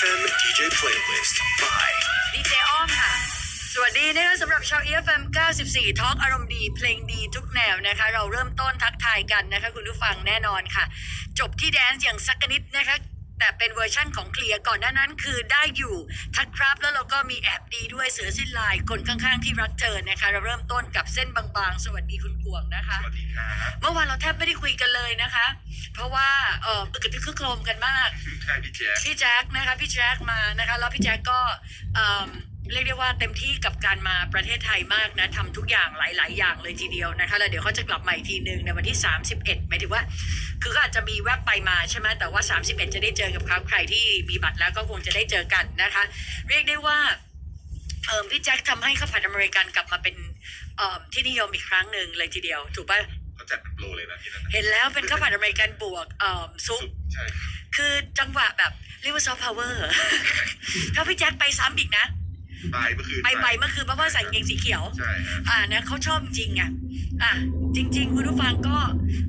EFM DJ Playlist by ดีเจอ้อมค่ะ สวัสดีนะคะสำหรับชาว EFM 94 ทอล์กอารมณ์ดี เพลงดีทุกแนวนะคะ เราเริ่มต้นทักทายกันนะคะ คุณผู้ฟังแน่นอนค่ะ จบที่แดนซ์อย่างสักกะนิดนะคะ แต่เป็นเวอร์ชั่นของเคลียร์ก่อนหน้านั้นคือได้อยู่ทักครับแล้วเราก็มีแอบดีด้วยเสือสิ้นลายคนข้างๆที่รักเธอนะคะ เราเริ่มต้นกับเส้นบางๆ สวัสดีคุณกวงนะคะ สวัสดีครับ เมื่อวานเราแทบไม่ได้คุยกันเลยนะคะ เพราะว่า เอออึกกระทึกครึกโครมกันมาก ใช่พี่แจ๊คพี่แจ็คนะคะพี่แจ็คมานะคะ แล้วพี่แจ็คก็เอิ่มเรียกได้ว่าเต็มที่กับการมาประเทศไทยมากนะทำทุกอย่างหลาย ๆ อย่างเลยทีเดียวนะคะแล้วเดี๋ยวเขาจะกลับมาอีกทีหนึ่งในวันที่ 31หมายถึงว่า คือก็อาจจะมีแวบไปมาใช่ไหมแต่ว่า 31 จะได้เจอกับเขาใครที่มีบัตรแล้วก็คงจะได้เจอกันนะคะ เรียกได้ว่าเออพี่แจ็คทำให้ข้าวผัดอเมริกันกลับมาเป็นเอิ่มที่นิยมอีกครั้งหนึ่งเลยทีเดียว ถูกปะเขา จัดเป็นโปรเลยนะที่นั่นนะเห็นแล้วเป็นข้าวผัดอเมริกันบวกเอิ่มซุป ใช่ครับคือจังหวะแบบเรียกว่าซอฟต์พาวเวอร์ ถ้าพี่แจ็คไปซ้ำอีกนะบายเมื่อคืนไปไปเมื่อคืนเพราะว่าใส่กางเกงสีเขียว ใช่ฮะอ่านะเขาชอบจริงอะอะจริง ๆ คุณผู้ฟังก็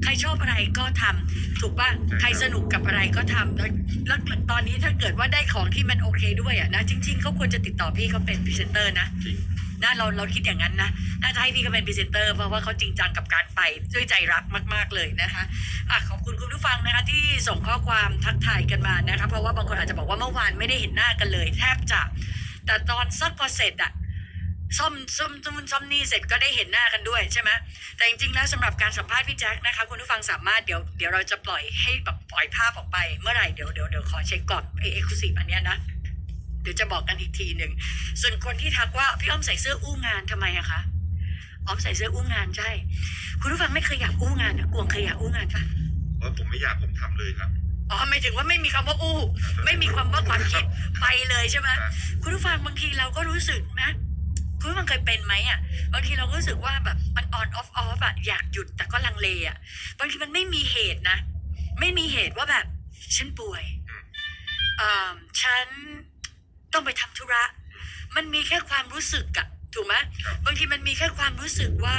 ใครชอบอะไรก็ทำถูกป่ะใครสนุกกับอะไรก็ทำแล้วแล้วตอนนี้ถ้าเกิดว่าได้ของที่มันโอเคด้วยอะนะจริง ๆเขาควรจะติดต่อพี่เขาเป็นพรีเซนเตอร์นะจริง นะเราเราคิดอย่างนั้นนะน่าจะให้พี่เขาเป็นพรีเซนเตอร์เพราะว่าเขาจริงจังกับการไปด้วยใจรักมาก ๆเลยนะคะอะขอบคุณคุณผู้ฟังนะคะที่ส่งข้อความทักทายกันมานะคะเพราะว่าบางคนอาจจะบอกว่าเมื่อวานไม่ได้เห็นหน้ากันเลย แทบจะ แต่ตอนสักพอเสร็จอะซ่อมซ่อมซ่อมซ่อมนี่เสร็จก็ได้เห็นหน้ากันด้วยใช่ไหมแต่จริงๆแล้วสำหรับการสัมภาษณ์พี่แจ็คนะคะคุณผู้ฟังสามารถเดี๋ยวเดี๋ยวเราจะปล่อยให้แบบปล่อยภาพออกไปเมื่อไหร่เดี๋ยวเดี๋ยวเดี๋ยวขอเช็คก่อนเอเอ็กซ์คลูซีฟอันเนี้ยนะ เดี๋ยวจะบอกกันอีกทีหนึ่ง ส่วนคนที่ทักว่าพี่อ้อมใส่เสื้ออู้งานทำไมอะคะอ้อมใส่เสื้ออู้งานใช่ คุณผู้ฟังไม่เคยอยากอู้งานนะกวงเคยอยากอู้งานปะเพราะผมไม่อยากผมทำเลยครับอ๋อหมายถึงว่าไม่มีคำว่าอู้ ไม่มีความว่าความคิดไปเลยใช่ไหมครับคุณผู้ฟังบางทีเราก็รู้สึกนะคุณผู้ฟังเคยเป็นไหมอะบางทีเราก็รู้สึกว่าแบบมันออนออฟออฟอะอยากหยุดแต่ก็ลังเลอะบางทีมันไม่มีเหตุนะ ไม่มีเหตุว่าแบบ ฉันป่วยอ่าฉัน ต้องไปทำธุระ มันมีแค่ความรู้สึกอะถูกไหมครับบางทีมันมีแค่ความรู้สึกว่า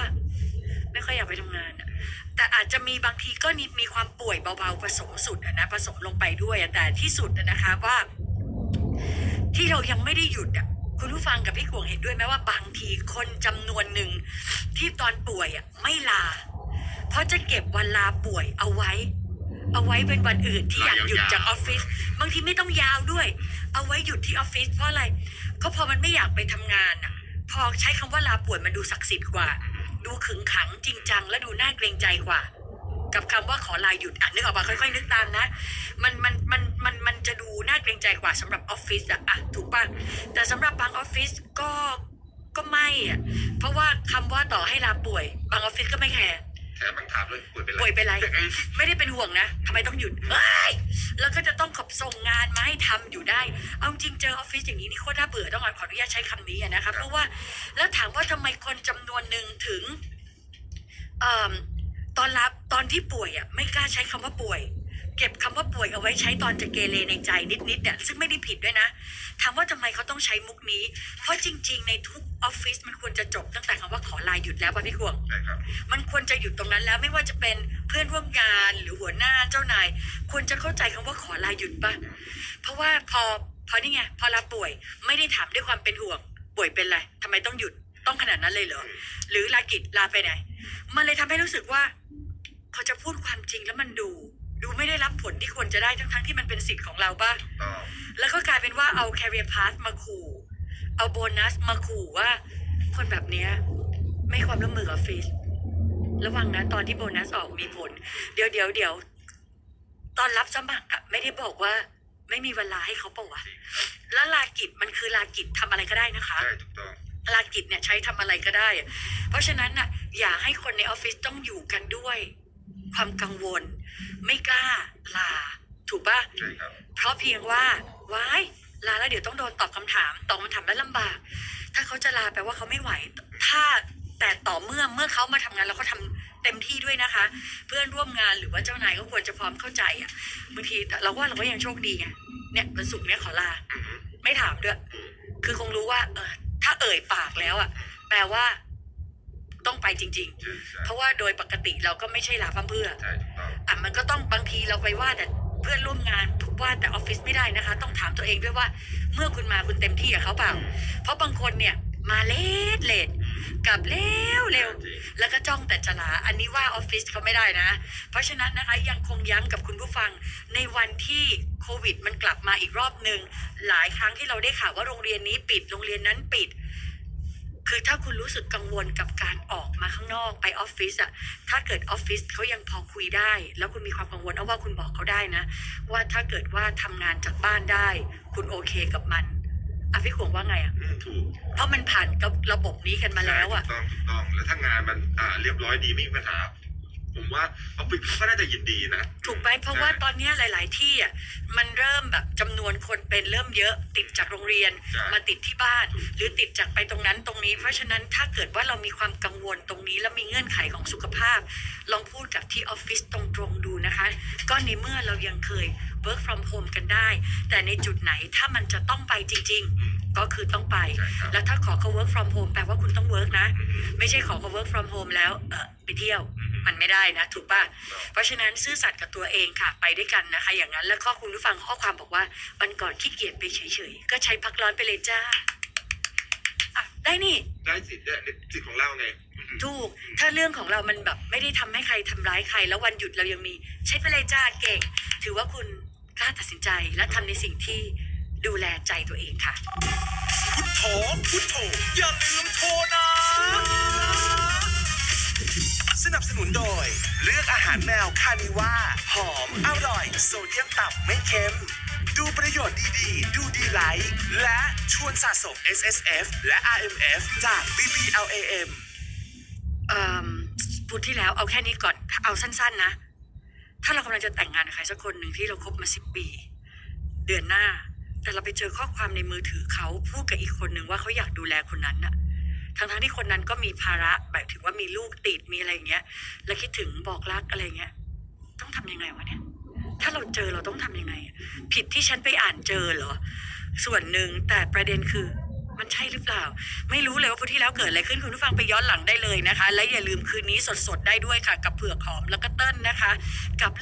ไม่ค่อยอยากไปทำงานอะแต่อาจจะมีบางทีก็มีมีความป่วยเบาๆผสมสุดอะนะผสมลงไปด้วยอะแต่ที่สุดอะนะคะว่า ที่เรายังไม่ได้หยุดอะคุณผู้ฟังกับพี่กวงเห็นด้วยไหมว่าบางทีคนจำนวนหนึ่งที่ตอนป่วยอะไม่ลา เพราะจะเก็บวันลาป่วยเอาไว้ เอาไว้เป็นวันอื่นที่อยากหยุดจากออฟฟิศบางทีไม่ต้องยาวด้วย เอาไว้หยุดที่ออฟฟิศเพราะอะไร ก็พอมันไม่อยากไปทำงานอะ พอใช้คำว่าลาป่วยมันดูศักดิ์สิทธิ์กว่า ดูขึงขังจริงจังและดูน่าเกรงใจกว่า กับคำว่าขอลาหยุดอะนึกออกมาค่อยๆนึกตามนะ มันมันมันมันมันจะดูน่าเกรงใจกว่าสำหรับออฟฟิศอะอะถูกป่ะแต่สำหรับบางออฟฟิศก็ก็ไม่อะเพราะว่าคำว่าต่อให้ลาป่วย บางออฟฟิศก็ไม่แคร์ แถมบางถามเลยป่วยเป็นไรป่วยเป็นไร ไม่ได้เป็นห่วงนะทำไมต้องหยุดเอ้ยแล้วก็จะต้องขอบส่งงานมาให้ทำอยู่ได้ เอาจริงเจอออฟฟิศอย่างนี้นี่โคตรน่าเบื่อต้องขออนุญาตใช้คำนี้อะนะคะเพราะว่าแล้วถามว่าทำไมคนจำนวนหนึ่งถึงเอ่อตอนรับตอนที่ป่วยอะไม่กล้าใช้คำว่าป่วย เก็บคำว่าป่วยเอาไว้ใช้ตอนจะเกเรในใจนิดๆเนี่ยซึ่งไม่ได้ผิดด้วยนะ ถามว่าทำไมเขาต้องใช้มุกนี้ เพราะจริง ๆ ในทุกออฟฟิศมันควรจะจบตั้งแต่คำว่าขอลาหยุดแล้วป่ะพี่ควงใช่ครับมันควรจะหยุดตรงนั้นแล้วไม่ว่าจะเป็นเพื่อนร่วมงานหรือหัวหน้าเจ้านาย ควรจะเข้าใจคำว่าขอลาหยุดปะเพราะว่าพอพอนี่ไงพอลาป่วยไม่ได้ถามด้วยความเป็นห่วง ป่วยเป็นไรทำไมต้องหยุดต้องขนาดนั้นเลยเหรอหรือลากิจลาไปไหน มันเลยทำให้รู้สึกว่า เขาจะพูดความจริงแล้วมันดู ดูไม่ได้รับผลที่ควรจะได้ทั้งๆที่มันเป็นสิทธิ์ของเราปะก็แล้วก็กลายเป็นว่าเอา career path มาขู่ เอาโบนัสมาขู่ว่า คนแบบเนี้ยไม่ให้ความร่วมมือกับออฟฟิศระวังนะตอนที่โบนัสออกมีผล เดี๋ยวเดี๋ยวเดี๋ยวตอนรับสมัครอะไม่ได้บอกว่า ไม่มีเวลาให้เขาเปล่าวะแล้วลากิจมันคือลากิจทำอะไรก็ได้นะคะ ใช่ถูกต้องลากิจเนี่ยใช้ทำอะไรก็ได้อะเพราะฉะนั้นน่ะอย่าให้คนในออฟฟิศต้องอยู่กันด้วย ความกังวล ไม่กล้าลา ถูกปะใช่ครับ เพราะเพียงว่าว้ายลาแล้วเดี๋ยวต้องโดนตอบคำถามตอบคำถามแล้วลำบาก ถ้าเขาจะลาแปลว่าเขาไม่ไหว ถ้าแต่ต่อเมื่อเมื่อเขามาทำงานแล้วเขาทำเต็มที่ด้วยนะคะ เพื่อนร่วมงานหรือว่าเจ้านายก็ควรจะพร้อมเข้าใจอะบางทีเราว่าเราก็ยังโชคดีไงเนี่ยวันศุกร์เนี่ยขอลา อือฮึไม่ถามด้วย คือคงรู้ว่า เออถ้าเอ่ยปากแล้วอะ แปลว่า ต้องไปจริงใช่ๆใช่เพราะว่าโดยปกติเราก็ไม่ใช่ลาพั่มเพรื่อใช่ถูกต้องอะมันก็ต้องบางทีเราไปว่าแต่เพื่อนร่วมงานว่าแต่ออฟฟิศไม่ได้นะคะ ต้องถามตัวเองด้วยว่า เมื่อคุณมาคุณเต็มที่กับเขาเปล่า เพราะบางคนเนี่ยมาเลทเลทกลับเร็วเร็วแล้วก็จ้องแต่จะลาอันนี้ว่าออฟฟิศเขาไม่ได้นะ เพราะฉะนั้นนะคะยังคงย้ำกับคุณผู้ฟังในวันที่โควิดมันกลับมาอีกรอบหนึ่งหลายครั้งที่เราได้ข่าวว่าโรงเรียนนี้ปิดโรงเรียนนั้นปิด คือถ้าคุณรู้สึกกังวลกับการออกมาข้างนอกไปออฟฟิศอะถ้าเกิดออฟฟิศเขายังพอคุยได้ แล้วคุณมีความกังวลเอาว่าคุณบอกเขาได้นะ ว่าถ้าเกิดว่าทำงานจากบ้านได้ คุณโอเคกับมันอะพี่ขวงว่าไงอะอืมถูกเพราะมันผ่านกับระบบนี้กันมาแล้วอะถูกต้องถูกต้องแล้วถ้างานมันอ่าเรียบร้อยดีไม่มีปัญหา ผมว่าออฟฟิศเขาก็น่าจะยินดีนะ ถูกไหมเพราะว่าตอนเนี้ยหลาย ๆ ที่อะมันเริ่มแบบจำนวนคนเป็นเริ่มเยอะติดจากโรงเรียนใช่มาติดที่บ้าน หรือติดจากไปตรงนั้นตรงนี้ เพราะฉะนั้นถ้าเกิดว่าเรามีความกังวลตรงนี้ แล้วมีเงื่อนไขของสุขภาพ ลองพูดกับที่ออฟฟิศตรงๆดูนะคะ ก็ในเมื่อเรายังเคย work from home กันได้ แต่ในจุดไหนถ้ามันจะต้องไปจริง ๆ ก็คือต้องไปใช่ครับแล้วถ้าขอเขา work from home แปลว่าคุณต้อง work นะ ไม่ใช่ขอเขา work from home แล้วเออไปเที่ยว มันไม่ได้นะถูกป่ะเพราะฉะนั้นซื่อสัตย์กับตัวเองค่ะไปด้วยกันนะคะ อย่างนั้นแล้วข้อคุณผู้ฟังข้อความบอกว่าวันก่อนขี้เกียจไปเฉยๆ ก็ใช้พักร้อนไปเลยจ้าอะได้นี่ ได้สิทธิ์เนี่ยสิทธิ์ของเราไงอืมถูก ถ้าเรื่องของเรามันแบบไม่ได้ทำให้ใครทำร้ายใคร แล้ววันหยุดเรายังมีใช้ไปเลยจ้าเก่ง ถือว่าคุณกล้าตัดสินใจและทำในสิ่งที่ดูแลใจตัวเองค่ะ พุทโธพุทโธอย่าลืมโทรนะ สนับสนุนโดย เลือกอาหารแมวคานิว่าหอม อร่อย โซเดียมต่ำไม่เค็ม ดูประโยชน์ดีๆ ดูดีไลท์และชวนสะสม S S F และ R M F จาก B B L A M เอ่อพูดที่แล้วเอาแค่นี้ก่อนเอาสั้น ๆ นะ ถ้าเรากำลังจะแต่งงานกับใครสักคนหนึ่งที่เราคบมาสิบปี เดือนหน้า แต่เราไปเจอข้อความในมือถือเขาพูดกับอีกคนหนึ่งว่าเขาอยากดูแลคนนั้นน่ะ ทั้งๆที่คนนั้นก็มีภาระแบบถึงว่ามีลูกติดมีอะไรอย่างเงี้ย แล้วคิดถึงบอกรักอะไรเงี้ย ต้องทำยังไงวะเนี่ย ถ้าเราเจอเราต้องทำยังไง ผิดที่ฉันไปอ่านเจอเหรอ ส่วนหนึ่งแต่ประเด็นคือมันใช่หรือเปล่า ไม่รู้เลยว่าพุธที่แล้วเกิดอะไรขึ้นคุณผู้ฟังไปย้อนหลังได้เลยนะคะ และอย่าลืมคืนนี้สดๆได้ด้วยค่ะ กับเผือกหอมแล้วก็เติ้ลนะคะ กับ